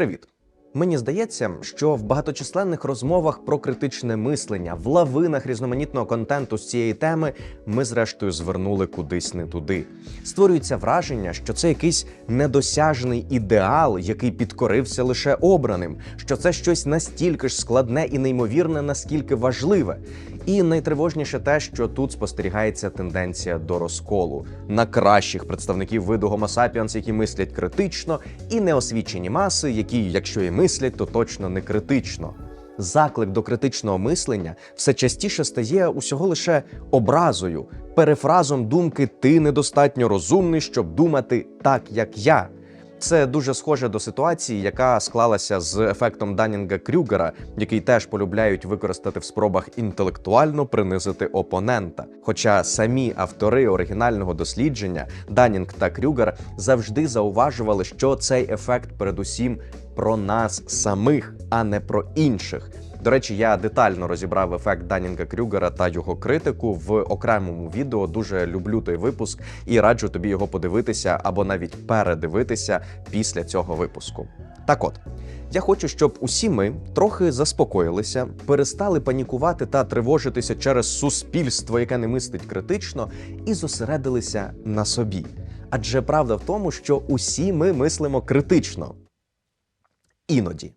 Привіт! Мені здається, що в багаточисленних розмовах про критичне мислення, в лавинах різноманітного контенту з цієї теми ми, зрештою, звернули кудись не туди. Створюється враження, що це якийсь недосяжний ідеал, який підкорився лише обраним, що це щось настільки ж складне і неймовірне, наскільки важливе. І найтривожніше те, що тут спостерігається тенденція до розколу на кращих представників виду Homo sapiens, які мислять критично, і неосвічені маси, які, якщо і мислять, то точно не критично. Заклик до критичного мислення все частіше стає усього лише образою, перефразом думки Ти недостатньо розумний, щоб думати так, як я. Це дуже схоже до ситуації, яка склалася з ефектом Данінга Крюгера, який теж полюбляють використати в спробах інтелектуально принизити опонента. Хоча самі автори оригінального дослідження Данінг та Крюгер завжди зауважували, що цей ефект передусім про нас самих, а не про інших. До речі, я детально розібрав ефект Данінга Крюгера та його критику в окремому відео. Дуже люблю той випуск і раджу тобі його подивитися або навіть передивитися після цього випуску. Так от. Я хочу, щоб усі ми трохи заспокоїлися, перестали панікувати та тривожитися через суспільство, яке не мислить критично, і зосередилися на собі. Адже правда в тому, що усі ми мислимо критично. Іноді.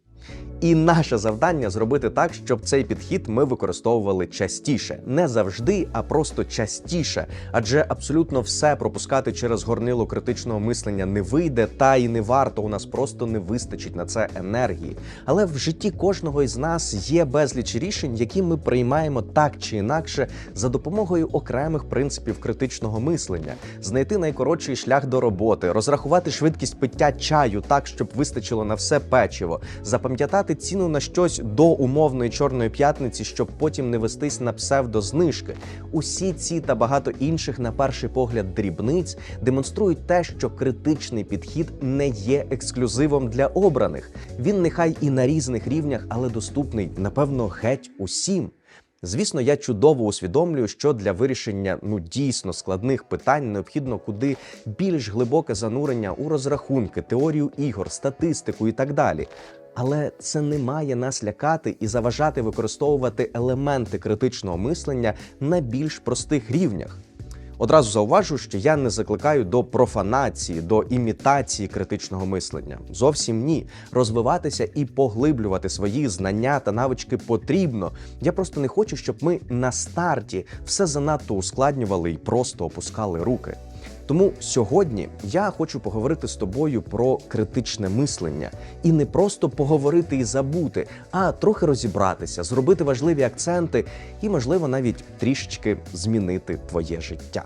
І наше завдання зробити так, щоб цей підхід ми використовували частіше, не завжди, а просто частіше. Адже абсолютно все пропускати через горнило критичного мислення не вийде, та і не варто. У нас просто не вистачить на це енергії. Але в житті кожного із нас є безліч рішень, які ми приймаємо так чи інакше за допомогою окремих принципів критичного мислення, знайти найкоротший шлях до роботи, розрахувати швидкість пиття чаю так, щоб вистачило на все печиво, запам'ятати ціну на щось до умовної чорної п'ятниці, щоб потім не вестись на псевдознижки. Усі ці та багато інших, на перший погляд, дрібниць демонструють те, що критичний підхід не є ексклюзивом для обраних. Він нехай і на різних рівнях, але доступний, напевно, геть усім. Звісно, я чудово усвідомлюю, що для вирішення ну дійсно складних питань необхідно куди більш глибоке занурення у розрахунки, теорію ігор, статистику і так далі. Але це не має нас лякати і заважати використовувати елементи критичного мислення на більш простих рівнях. Одразу зауважу, що я не закликаю до профанації, до імітації критичного мислення. Зовсім ні. Розвиватися і поглиблювати свої знання та навички потрібно. Я просто не хочу, щоб ми на старті все занадто ускладнювали і просто опускали руки. Тому сьогодні я хочу поговорити з тобою про критичне мислення і не просто поговорити і забути, а трохи розібратися, зробити важливі акценти і, можливо, навіть трішечки змінити твоє життя.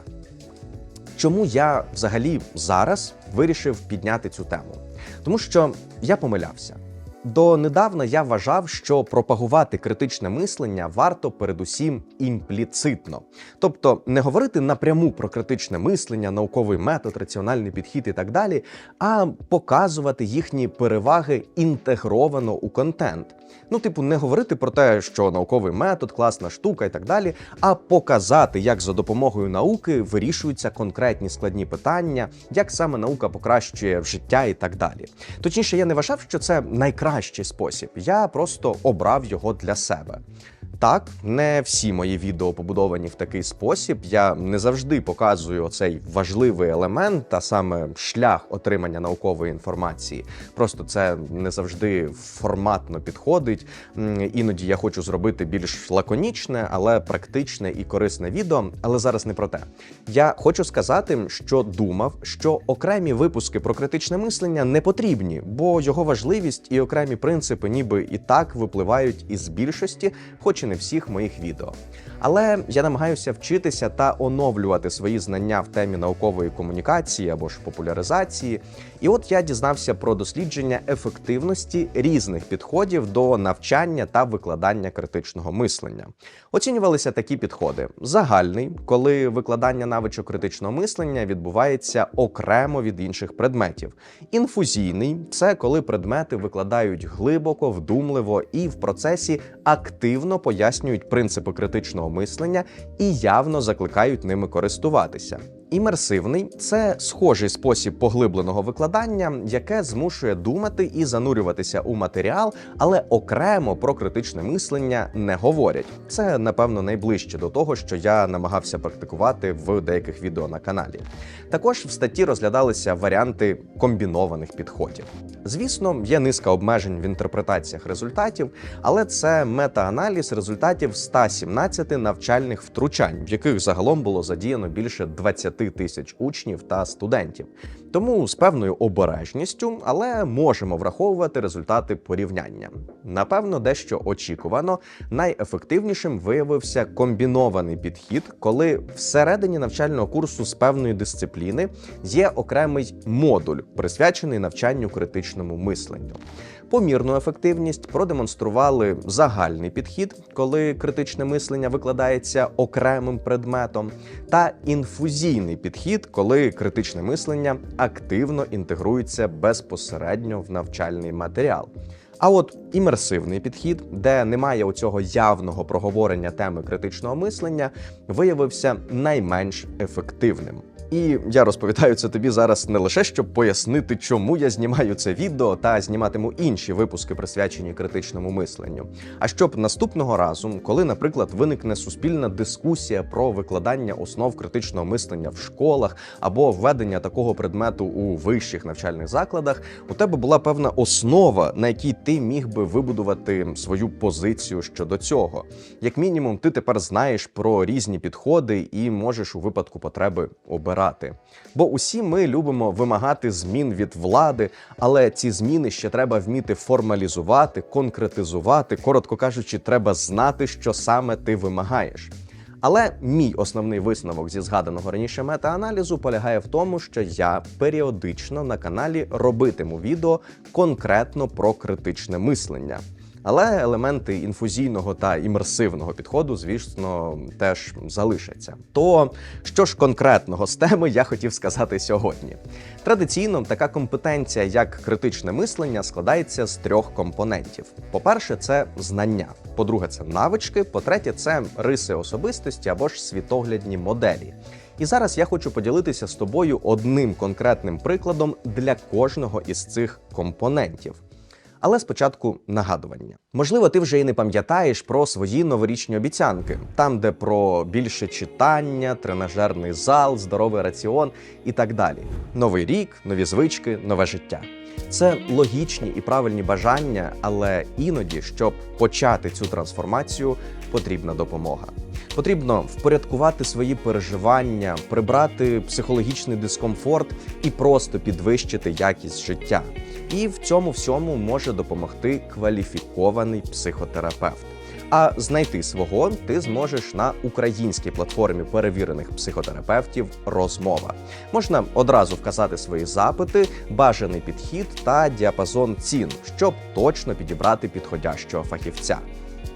Чому я взагалі зараз вирішив підняти цю тему? Тому що я помилявся. До недавна я вважав, що пропагувати критичне мислення варто передусім імпліцитно, тобто не говорити напряму про критичне мислення, науковий метод, раціональний підхід і так далі, а показувати їхні переваги інтегровано у контент. Ну, типу, не говорити про те, що науковий метод, класна штука і так далі, а показати, як за допомогою науки вирішуються конкретні складні питання, як саме наука покращує життя і так далі. Точніше, я не вважав, що це найкращий спосіб. Я просто обрав його для себе. Так, не всі мої відео побудовані в такий спосіб. Я не завжди показую цей важливий елемент, а саме шлях отримання наукової інформації. Просто це не завжди форматно підходить. Іноді я хочу зробити більш лаконічне, але практичне і корисне відео. Але зараз не про те. Я хочу сказати, що думав, що окремі випуски про критичне мислення не потрібні, бо його важливість і окремі принципи, ніби і так випливають із більшості, хоч і не всіх моїх відео. Але я намагаюся вчитися та оновлювати свої знання в темі наукової комунікації або ж популяризації. І от я дізнався про дослідження ефективності різних підходів до навчання та викладання критичного мислення. Оцінювалися такі підходи: загальний, коли викладання навичок критичного мислення відбувається окремо від інших предметів. Інфузійний це коли предмети викладають глибоко, вдумливо і в процесі активно пояснюють принципи критичного мислення і явно закликають ними користуватися. Імерсивний це схожий спосіб поглибленого викладання, яке змушує думати і занурюватися у матеріал, але окремо про критичне мислення не говорять. Це напевно найближче до того, що я намагався практикувати в деяких відео на каналі. Також в статті розглядалися варіанти комбінованих підходів. Звісно, є низка обмежень в інтерпретаціях результатів, але це мета-аналіз результатів 117 навчальних втручань, в яких загалом було задіяно більше 20 тисяч учнів та студентів. Тому з певною обережністю, але можемо враховувати результати порівняння. Напевно, дещо очікувано, найефективнішим виявився комбінований підхід, коли всередині навчального курсу з певної дисципліни є окремий модуль, присвячений навчанню критичному мисленню. Помірну ефективність продемонстрували загальний підхід, коли критичне мислення викладається окремим предметом, та інфузійний підхід, коли критичне мислення активно інтегрується безпосередньо в навчальний матеріал. А от імерсивний підхід, де немає оцього явного проговорення теми критичного мислення, виявився найменш ефективним. І я розповідаю це тобі зараз не лише щоб пояснити, чому я знімаю це відео та зніматиму інші випуски, присвячені критичному мисленню. А щоб наступного разу, коли, наприклад, виникне суспільна дискусія про викладання основ критичного мислення в школах або введення такого предмету у вищих навчальних закладах, у тебе була певна основа, на якій ти міг би вибудувати свою позицію щодо цього. Як мінімум, ти тепер знаєш про різні підходи і можеш у випадку потреби обирати. Бо усі ми любимо вимагати змін від влади, але ці зміни ще треба вміти формалізувати, конкретизувати. Коротко кажучи, треба знати, що саме ти вимагаєш. Але мій основний висновок зі згаданого раніше мета-аналізу полягає в тому, що я періодично на каналі робитиму відео конкретно про критичне мислення. Але елементи інфузійного та імерсивного підходу, звісно, теж залишаться. То що ж конкретного з теми я хотів сказати сьогодні? Традиційно така компетенція, як критичне мислення, складається з трьох компонентів: по-перше, це знання. По-друге, це навички. По-третє, це риси особистості або ж світоглядні моделі. І зараз я хочу поділитися з тобою одним конкретним прикладом для кожного із цих компонентів. Але спочатку нагадування. Можливо, ти вже і не пам'ятаєш про свої новорічні обіцянки, там, де про більше читання, тренажерний зал, здоровий раціон і так далі. Новий рік, нові звички, нове життя. Це логічні і правильні бажання, але іноді, щоб почати цю трансформацію, потрібна допомога. Потрібно впорядкувати свої переживання, прибрати психологічний дискомфорт і просто підвищити якість життя. І в цьому всьому може допомогти кваліфікований психотерапевт. А знайти свого ти зможеш на українській платформі перевірених психотерапевтів. Розмова можна одразу вказати свої запити, бажаний підхід та діапазон цін, щоб точно підібрати підходящого фахівця.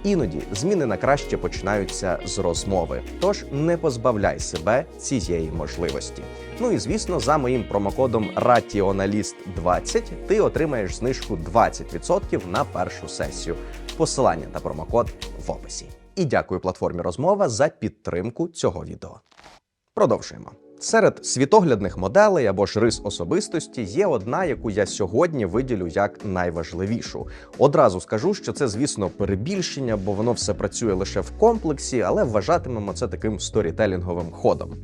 Іноді зміни на краще починаються з розмови, тож не позбавляй себе цієї можливості. Ну і звісно, за моїм промокодом RATIONALIST20 ти отримаєш знижку 20% на першу сесію. Посилання та промокод в описі. І дякую платформі розмова за підтримку цього відео. Продовжуємо. Серед світоглядних моделей або ж рис особистості є одна, яку я сьогодні виділю як найважливішу. Одразу скажу, що це, звісно, перебільшення, бо воно все працює лише в комплексі, але вважатимемо це таким сторітелінговим ходом.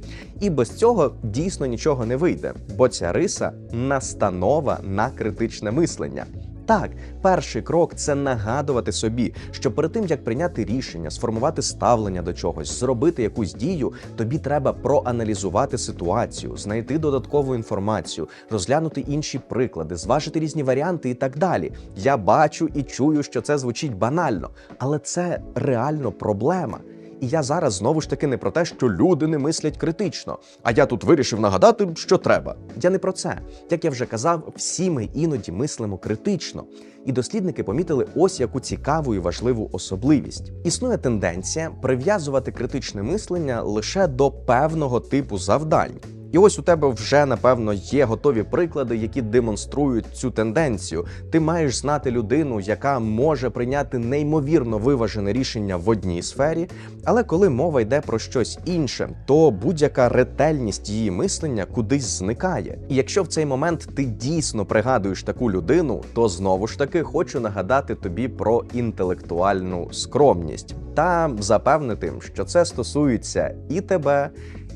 І без цього дійсно нічого не вийде, бо ця риса настанова на критичне мислення. Так, перший крок це нагадувати собі, що перед тим як прийняти рішення, сформувати ставлення до чогось, зробити якусь дію, тобі треба проаналізувати ситуацію, знайти додаткову інформацію, розглянути інші приклади, зважити різні варіанти і так далі. Я бачу і чую, що це звучить банально, але це реально проблема. І я зараз знову ж таки не про те, що люди не мислять критично. А я тут вирішив нагадати, що треба. Я не про це. Як я вже казав, всі ми іноді мислимо критично. І дослідники помітили ось яку цікаву і важливу особливість. Існує тенденція прив'язувати критичне мислення лише до певного типу завдань. І ось у тебе вже напевно є готові приклади, які демонструють цю тенденцію. Ти маєш знати людину, яка може прийняти неймовірно виважене рішення в одній сфері, але коли мова йде про щось інше, то будь-яка ретельність її мислення кудись зникає. І якщо в цей момент ти дійсно пригадуєш таку людину, то знову ж таки хочу нагадати тобі про інтелектуальну скромність та запевнити, що це стосується і тебе.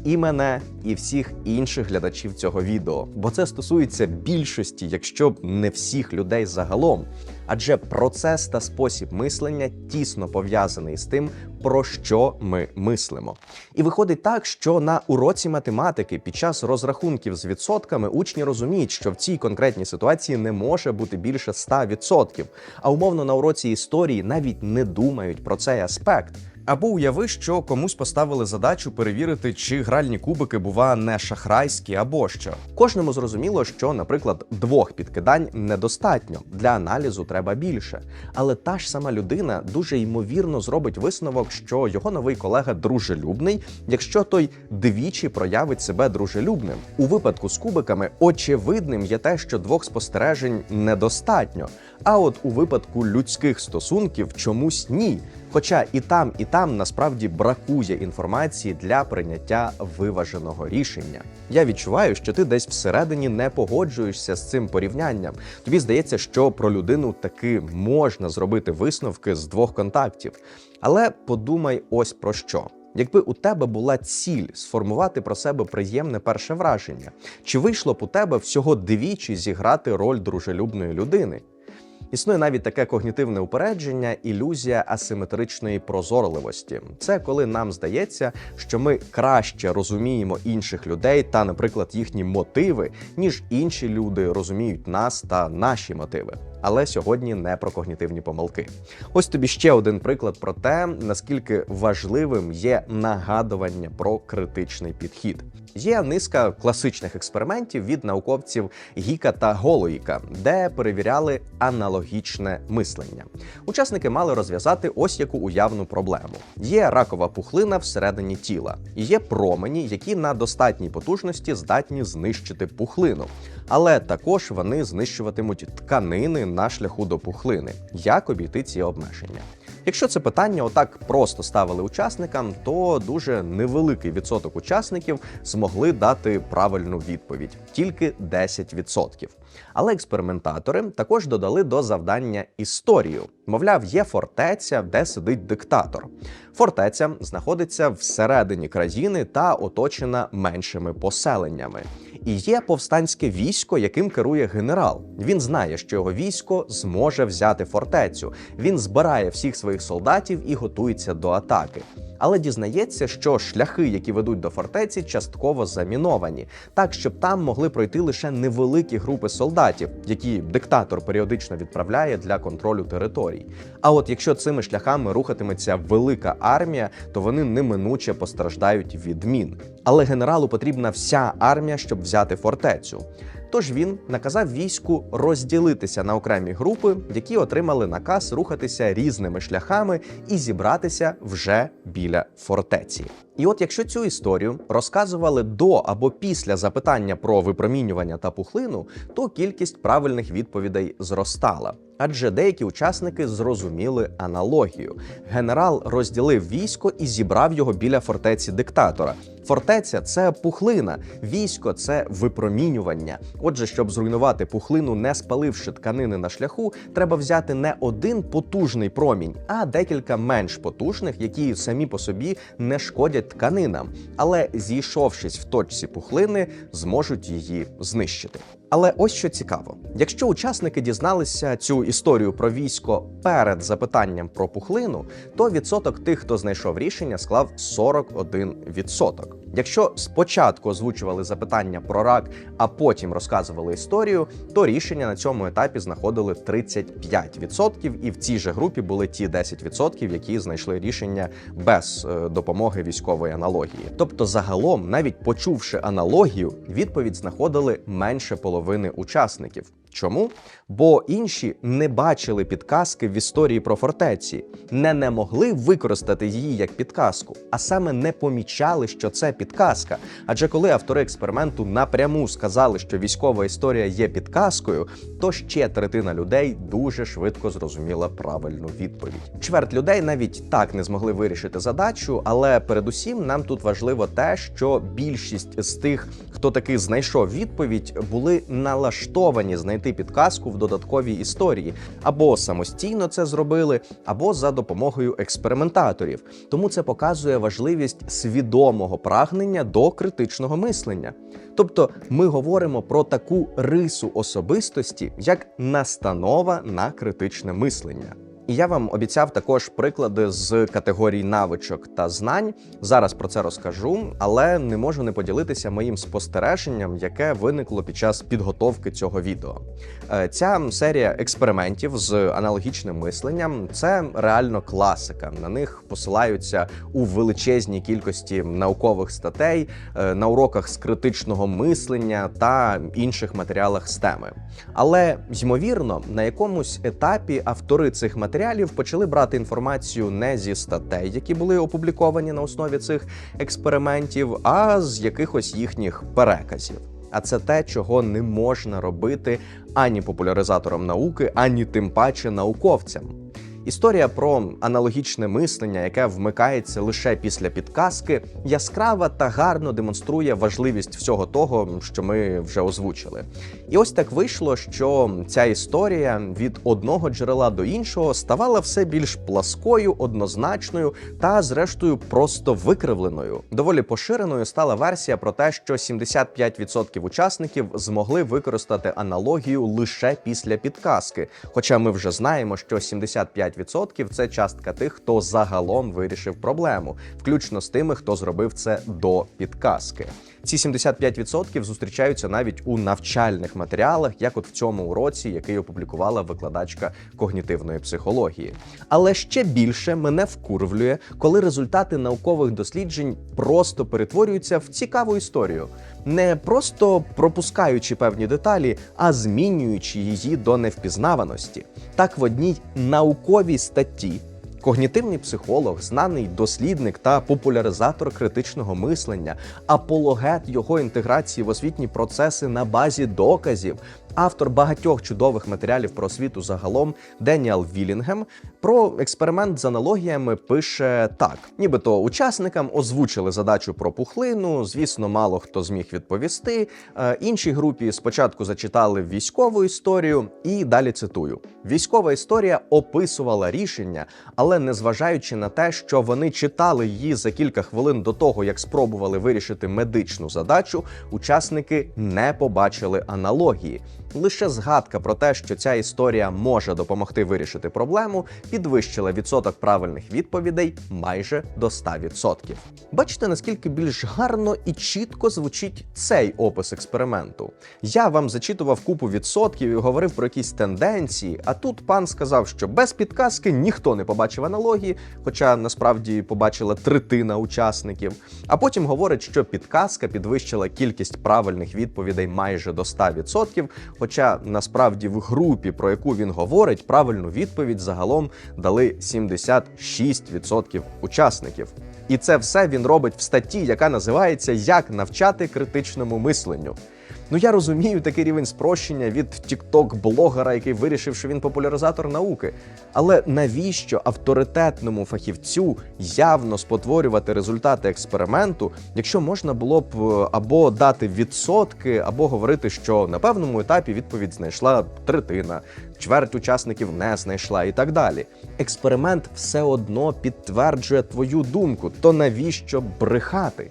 І мене, і всіх інших глядачів цього відео, бо це стосується більшості, якщо не всіх людей загалом. Адже процес та спосіб мислення тісно пов'язаний з тим, про що ми мислимо. І виходить так, що на уроці математики під час розрахунків з відсотками учні розуміють, що в цій конкретній ситуації не може бути більше 100%. А умовно на уроці історії навіть не думають про цей аспект. Або уяви, що комусь поставили задачу перевірити, чи гральні кубики бува не шахрайські або що. Кожному зрозуміло, що, наприклад, двох підкидань недостатньо для аналізу треба більше. Але та ж сама людина дуже ймовірно зробить висновок, що його новий колега дружелюбний, якщо той двічі проявить себе дружелюбним. У випадку з кубиками очевидним є те, що двох спостережень недостатньо. А от у випадку людських стосунків чомусь ні. Хоча і там, і там насправді бракує інформації для прийняття виваженого рішення. Я відчуваю, що ти десь всередині не погоджуєшся з цим порівнянням. Тобі здається, що про людину таки можна зробити висновки з двох контактів. Але подумай ось про що. Якби у тебе була ціль сформувати про себе приємне перше враження, чи вийшло б у тебе всього двічі зіграти роль дружелюбної людини? Існує навіть таке когнітивне упередження, ілюзія асиметричної прозорливості. Це коли нам здається, що ми краще розуміємо інших людей та, наприклад, їхні мотиви, ніж інші люди розуміють нас та наші мотиви. Але сьогодні не про когнітивні помилки. Ось тобі ще один приклад про те, наскільки важливим є нагадування про критичний підхід. Є низка класичних експериментів від науковців Гіка та Голоїка, де перевіряли аналогічне мислення. Учасники мали розв'язати ось яку уявну проблему: є ракова пухлина всередині тіла, є промені, які на достатній потужності здатні знищити пухлину. Але також вони знищуватимуть тканини на шляху до пухлини. Як обійти ці обмеження? Якщо це питання отак просто ставили учасникам, то дуже невеликий відсоток учасників змогли дати правильну відповідь тільки 10%. Але експериментатори також додали до завдання історію. Мовляв, є фортеця, де сидить диктатор. Фортеця знаходиться всередині країни та оточена меншими поселеннями. І є повстанське військо, яким керує генерал. Він знає, що його військо зможе взяти фортецю. Він збирає всіх своїх солдатів і готується до атаки. Але дізнається, що шляхи, які ведуть до фортеці, частково заміновані, так щоб там могли пройти лише невеликі групи солдатів, які диктатор періодично відправляє для контролю територій. А от якщо цими шляхами рухатиметься велика армія, то вони неминуче постраждають від мін. Але генералу потрібна вся армія, щоб взяти фортецю. Тож він наказав війську розділитися на окремі групи, які отримали наказ рухатися різними шляхами і зібратися вже біля фортеці. І от якщо цю історію розказували до або після запитання про випромінювання та пухлину, то кількість правильних відповідей зростала. Адже деякі учасники зрозуміли аналогію. Генерал розділив військо і зібрав його біля фортеці диктатора. Фортеця це пухлина, військо це випромінювання. Отже, щоб зруйнувати пухлину, не спаливши тканини на шляху, треба взяти не один потужний промінь, а декілька менш потужних, які самі по собі не шкодять тканинам, але зійшовшись в точці пухлини, зможуть її знищити. Але ось що цікаво: якщо учасники дізналися цю історію про військо перед запитанням про пухлину, то відсоток тих, хто знайшов рішення, склав 41%. Якщо спочатку озвучували запитання про рак, а потім розказували історію, то рішення на цьому етапі знаходили 35%, і в цій же групі були ті 10%, які знайшли рішення без е, допомоги військової аналогії. Тобто, загалом, навіть почувши аналогію, відповідь знаходили менше половини учасників. Чому? Бо інші не бачили підказки в історії про фортеці, не не могли використати її як підказку, а саме не помічали, що це підказка. Адже коли автори експерименту напряму сказали, що військова історія є підказкою, то ще третина людей дуже швидко зрозуміла правильну відповідь. Чверть людей навіть так не змогли вирішити задачу, але передусім нам тут важливо те, що більшість з тих, хто таки знайшов відповідь, були налаштовані знайти підказку в додатковій історії, або самостійно це зробили, або за допомогою експериментаторів. Тому це показує важливість свідомого прагнення до критичного мислення. Тобто ми говоримо про таку рису особистості, як настанова на критичне мислення. І я вам обіцяв також приклади з категорій навичок та знань. Зараз про це розкажу, але не можу не поділитися моїм спостереженням, яке виникло під час підготовки цього відео. Е, Ця серія експериментів з аналогічним мисленням це реально класика. На них посилаються у величезній кількості наукових статей е, на уроках з критичного мислення та інших матеріалах з теми. Але ймовірно, на якомусь етапі автори цих матеріалів почали брати інформацію не зі статей, які були опубліковані на основі цих експериментів, а з якихось їхніх переказів. А це те, чого не можна робити ані популяризаторам науки, ані тим паче науковцям. Історія про аналогічне мислення, яке вмикається лише після підказки, яскрава та гарно демонструє важливість всього того, що ми вже озвучили. І ось так вийшло, що ця історія від одного джерела до іншого ставала все більш пласкою, однозначною та, зрештою, просто викривленою. Доволі поширеною стала версія про те, що 75% учасників змогли використати аналогію лише після підказки. Хоча ми вже знаємо, що 75% 5% – це частка тих, хто загалом вирішив проблему, включно з тими, хто зробив це до підказки. Ці 75% зустрічаються навіть у навчальних матеріалах, як от в цьому уроці, який опублікувала викладачка когнітивної психології. Але ще більше мене вкурвлює, коли результати наукових досліджень просто перетворюються в цікаву історію, не просто пропускаючи певні деталі, а змінюючи її до невпізнаваності. Так в одній науковій статті. Когнітивний психолог, знаний дослідник та популяризатор критичного мислення, апологет його інтеграції в освітні процеси на базі доказів, автор багатьох чудових матеріалів про освіту загалом Деніал Вілінгем про експеримент з аналогіями пише так: нібито учасникам озвучили задачу про пухлину. Звісно, мало хто зміг відповісти. Е, Іншій групі спочатку зачитали військову історію, і далі цитую: військова історія описувала рішення, але незважаючи на те, що вони читали її за кілька хвилин до того, як спробували вирішити медичну задачу, учасники не побачили аналогії. Лише згадка про те, що ця історія може допомогти вирішити проблему, підвищила відсоток правильних відповідей майже до 100%. Бачите, наскільки більш гарно і чітко звучить цей опис експерименту. Я вам зачитував купу відсотків і говорив про якісь тенденції. А тут пан сказав, що без підказки ніхто не побачив аналогії, хоча насправді побачила третина учасників. А потім говорить, що підказка підвищила кількість правильних відповідей майже до 100%, Хоча насправді в групі, про яку він говорить, правильну відповідь загалом дали 76% учасників. І це все він робить в статті, яка називається Як навчати критичному мисленню. Ну я розумію такий рівень спрощення від тікток-блогера, який вирішив, що він популяризатор науки. Але навіщо авторитетному фахівцю явно спотворювати результати експерименту, якщо можна було б е, або дати відсотки, або говорити, що на певному етапі відповідь знайшла третина, чверть учасників не знайшла і так далі. Експеримент все одно підтверджує твою думку, то навіщо брехати?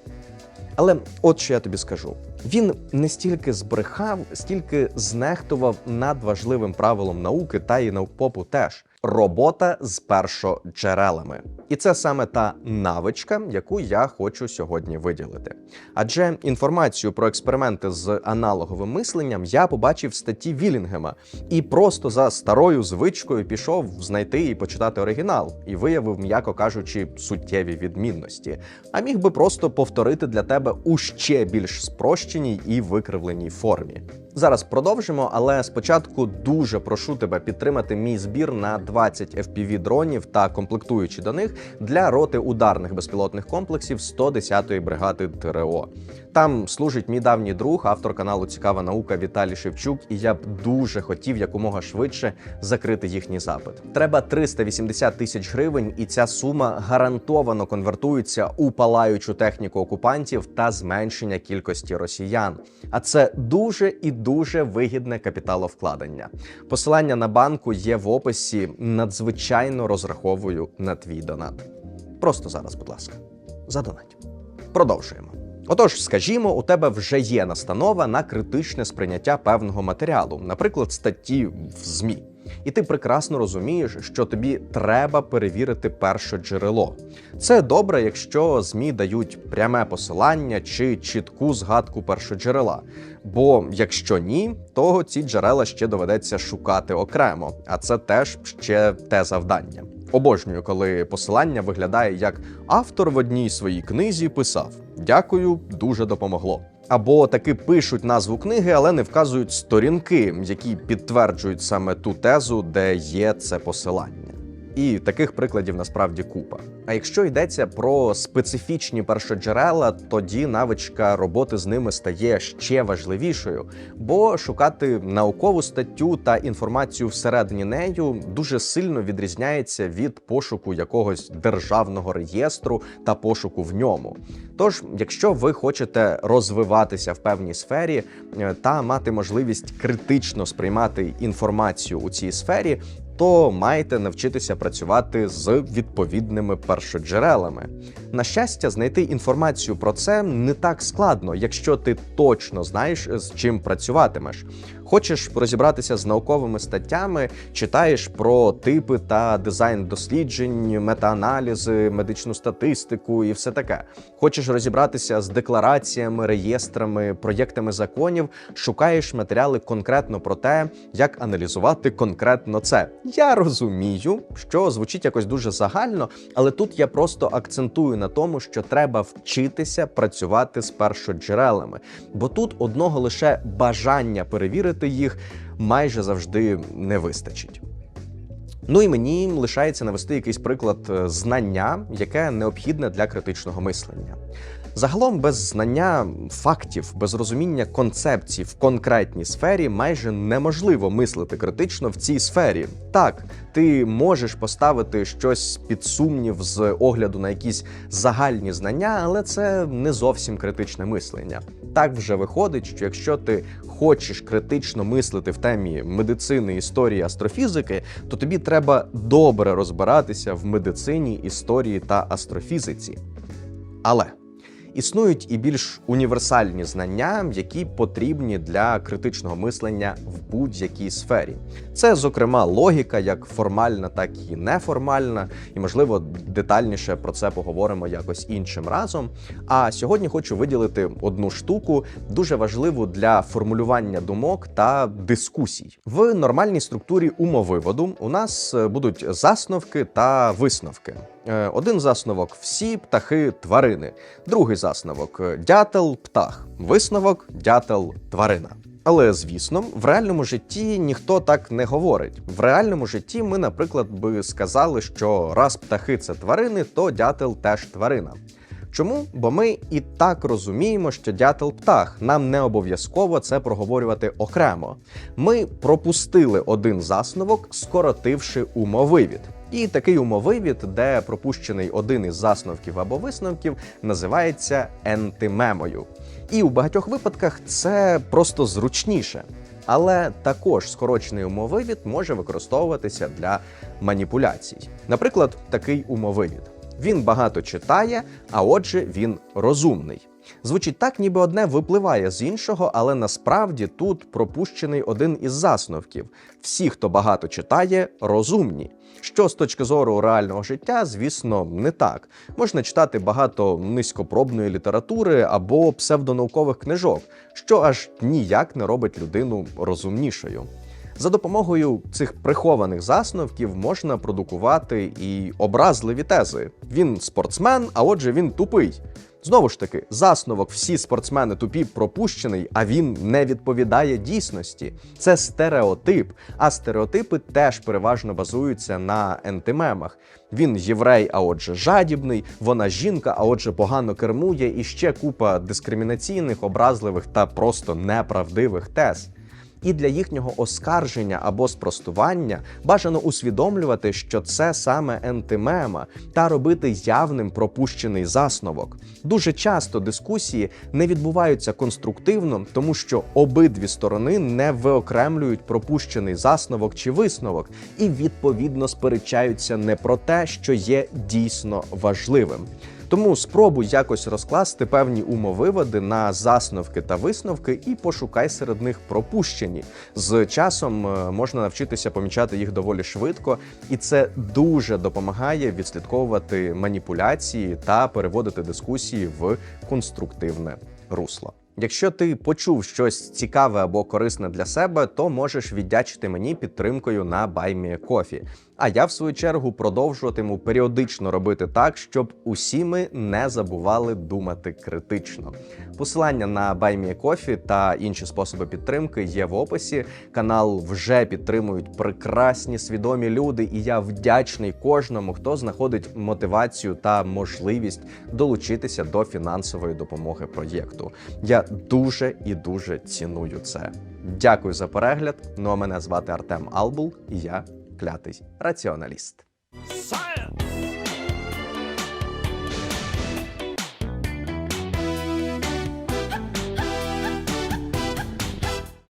Але от що я тобі скажу: він не стільки збрехав, стільки знехтував надважливим правилом науки та і наукпопу теж робота з першоджерелами. І це саме та навичка, яку я хочу сьогодні виділити. Адже інформацію про експерименти з аналоговим мисленням я побачив в статті Вілінгема і просто за старою звичкою пішов знайти і почитати оригінал, і виявив, м'яко кажучи, суттєві відмінності. А міг би просто повторити для тебе у ще більш спрощеній і викривленій формі. Зараз продовжимо, але спочатку дуже прошу тебе підтримати мій збір на 20 fpv дронів та комплектуючі до них для роти ударних безпілотних комплексів 110-ї бригади ТРО. Там служить мій давній друг, автор каналу Цікава наука Віталій Шевчук, і я б дуже хотів якомога швидше закрити їхній запит. Треба 380 тисяч гривень, і ця сума гарантовано конвертується у палаючу техніку окупантів та зменшення кількості росіян. А це дуже і дуже вигідне капіталовкладення. Посилання на банку є в описі. Надзвичайно розраховую на твій донат. Просто зараз, будь ласка, задонать. Продовжуємо. Отож, скажімо, у тебе вже є настанова на критичне сприйняття певного матеріалу, наприклад, статті в ЗМІ. І ти прекрасно розумієш, що тобі треба перевірити перше джерело. Це добре, якщо ЗМІ дають пряме посилання чи чітку згадку першоджерела. Бо якщо ні, то ці джерела ще доведеться шукати окремо, а це теж ще те завдання. Обожнюю, коли посилання виглядає як автор в одній своїй книзі писав: Дякую, дуже допомогло. Або таки пишуть назву книги, але не вказують сторінки, які підтверджують саме ту тезу, де є це посилання. І таких прикладів насправді купа. А якщо йдеться про специфічні першоджерела, тоді навичка роботи з ними стає ще важливішою, бо шукати наукову статтю та інформацію всередині нею дуже сильно відрізняється від пошуку якогось державного реєстру та пошуку в ньому. Тож, якщо ви хочете розвиватися в певній сфері е, та мати можливість критично сприймати інформацію у цій сфері, то маєте навчитися працювати з відповідними першоджерелами. На щастя, знайти інформацію про це не так складно, якщо ти точно знаєш, з чим працюватимеш. Хочеш розібратися з науковими статтями, читаєш про типи та дизайн досліджень, метааналізи, медичну статистику і все таке. Хочеш розібратися з деклараціями, реєстрами, проєктами законів, шукаєш матеріали конкретно про те, як аналізувати конкретно це. Я розумію, що звучить якось дуже загально, але тут я просто акцентую на тому, що треба вчитися працювати з першоджерелами, бо тут одного лише бажання перевірити їх майже завжди не вистачить. Ну і мені лишається навести якийсь приклад е, знання, яке необхідне для критичного мислення. Загалом, без знання фактів, без розуміння концепцій в конкретній сфері майже неможливо мислити критично в цій сфері. Так, ти можеш поставити щось під сумнів з огляду на якісь загальні знання, але це не зовсім критичне мислення. Так вже виходить, що якщо ти хочеш критично мислити в темі медицини, історії, астрофізики, то тобі треба добре розбиратися в медицині, історії та астрофізиці. Але існують і більш універсальні знання, які потрібні для критичного мислення в будь-якій сфері. Це, зокрема, логіка, як формальна, так і неформальна, і можливо детальніше про це поговоримо якось іншим разом. А сьогодні хочу виділити одну штуку, дуже важливу для формулювання думок та дискусій. В нормальній структурі умовиводу у нас е, будуть засновки та висновки. Е, Один засновок всі птахи тварини, другий засновок дятел птах, висновок дятел тварина. Але звісно, в реальному житті ніхто так не говорить. В реальному житті ми, наприклад, би сказали, що раз птахи це тварини, то дятел теж тварина. Чому? Бо ми і так розуміємо, що дятел птах. Нам не обов'язково це проговорювати окремо. Ми пропустили один засновок, скоротивши умовивід. І такий умовивід, де пропущений один із засновків або висновків, називається ентимемою. І у багатьох випадках це просто зручніше. Але також скорочений умовивід може використовуватися для маніпуляцій. Наприклад, такий умовивід. Він багато читає, а отже, він розумний. Звучить так, ніби одне випливає з іншого, але насправді тут пропущений один із засновків: всі, хто багато читає, розумні. Що з точки зору реального життя, звісно, не так. Можна читати багато низькопробної літератури або псевдонаукових книжок, що аж ніяк не робить людину розумнішою. За допомогою цих прихованих засновків можна продукувати і образливі тези. Він спортсмен, а отже, він тупий. Знову ж таки, засновок всі спортсмени тупі пропущений, а він не відповідає дійсності. Це стереотип. А стереотипи теж переважно базуються на ентимемах. Він єврей, а отже, жадібний, вона жінка, а отже, погано кермує, і ще купа дискримінаційних, образливих та просто неправдивих тез. І для їхнього оскарження або спростування бажано усвідомлювати, що це саме ентимема, та робити явним пропущений засновок. Дуже часто дискусії не відбуваються конструктивно, тому що обидві сторони не виокремлюють пропущений засновок чи висновок, і відповідно сперечаються не про те, що є дійсно важливим. Тому спробуй якось розкласти певні умовиводи на засновки та висновки і пошукай серед них пропущені. З часом е, можна навчитися помічати їх доволі швидко, і це дуже допомагає відслідковувати маніпуляції та переводити дискусії в конструктивне русло. Якщо ти почув щось цікаве або корисне для себе, то можеш віддячити мені підтримкою на BuyMeACoffee. А я, в свою чергу, продовжуватиму періодично робити так, щоб усі ми не забували думати критично. Посилання на BuyMeACoffee та інші способи підтримки є в описі. Канал вже підтримують прекрасні свідомі люди, і я вдячний кожному, хто знаходить мотивацію та можливість долучитися до фінансової допомоги проєкту. Я дуже і дуже ціную це. Дякую за перегляд. Ну а мене звати Артем Албул, і я клятий раціоналіст. Science!